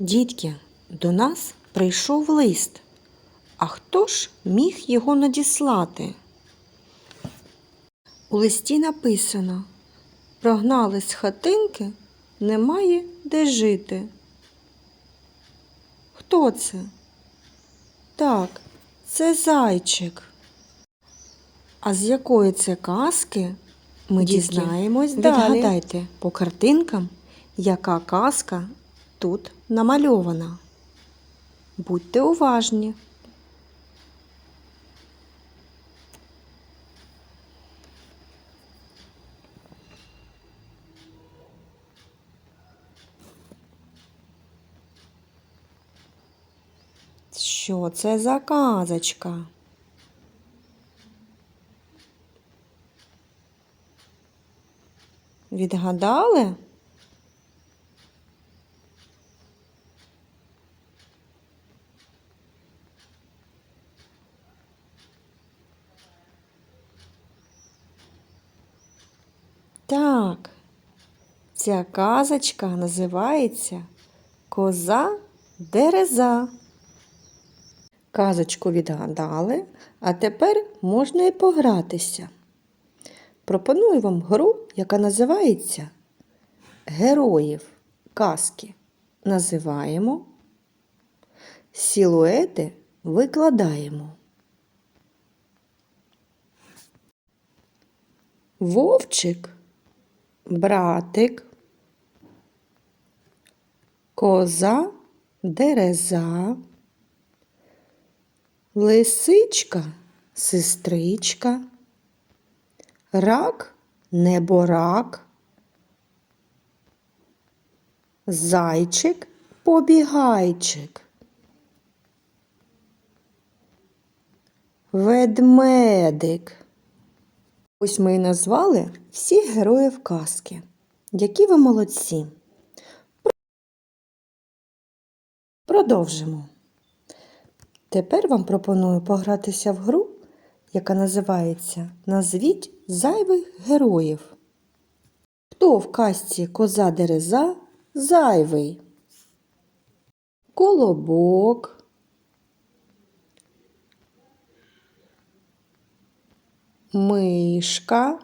Дітки, до нас прийшов лист. А хто ж міг його надіслати? У листі написано: прогнали з хатинки, немає де жити. Хто це? Так, це зайчик. А з якої це казки ми Дітки, дізнаємось далі. відгадайте по картинкам, яка казка тут намальована. Будьте уважні. Що це за казочка? Відгадали? Так, ця казочка називається Коза Дереза. Казочку відгадали, а тепер можна і погратися. Пропоную вам гру, яка називається Героїв казки. Називаємо, силуети викладаємо. Вовчик, братик, коза, дереза, лисичка, сестричка, рак, неборак, зайчик, побігайчик, ведмедик. Ось ми і назвали всіх героїв казки. Які ви молодці. Продовжимо. Тепер вам пропоную погратися в гру, яка називається Назвіть зайвих героїв. Хто в казці коза дереза зайвий? Колобок. Мишка.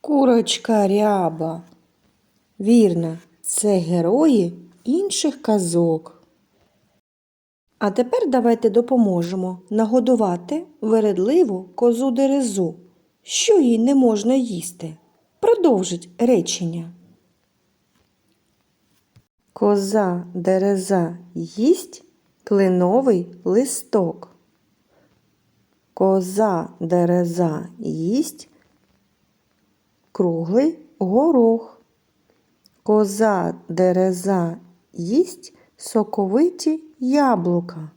Курочка ряба. Вірно, це герої інших казок. А тепер давайте допоможемо нагодувати вередливу козу дерезу, що їй не можна їсти. Продовжить речення. Коза дереза їсть клиновий листок. Коза дереза їсть круглий горох. Коза дереза їсть соковиті яблука.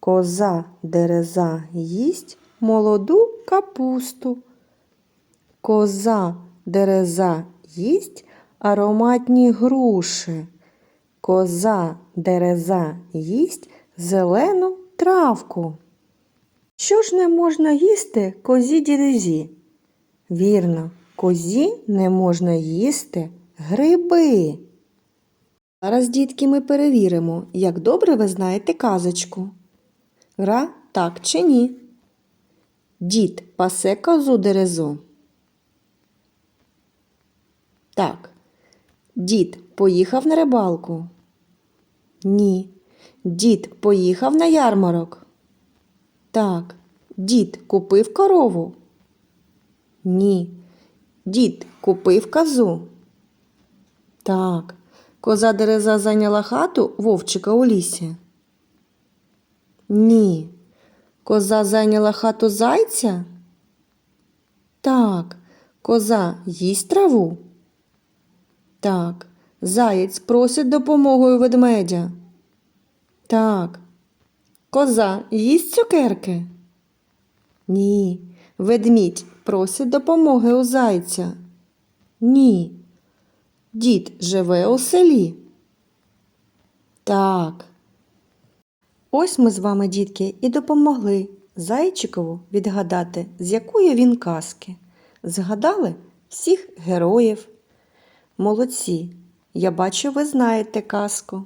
Коза дереза їсть молоду капусту. Коза дереза їсть ароматні груші. Коза дереза їсть зелену травку. Що ж не можна їсти козі дерезі? Вірно, козі не можна їсти гриби. Зараз, дітки, ми перевіримо, як добре ви знаєте казочку. Гра так чи ні? Дід пасе козу дерезу. Так. Дід поїхав на рибалку. Ні. Дід поїхав на ярмарок. Так. Дід купив корову. Ні. Дід купив козу. Так. Коза дереза зайняла хату вовчика у лісі. Ні. Коза зайняла хату зайця? Так. Коза їсть траву? Так. Заєць просить допомогою ведмедя. Так. Коза їсть цукерки? Ні. Ведмідь просить допомоги у зайця. Ні. Дід живе у селі. Так. Ось ми з вами, дітки, і допомогли Зайчикову відгадати, з якої він казки. Згадали всіх героїв, Молодці. Я бачу, ви знаєте казку.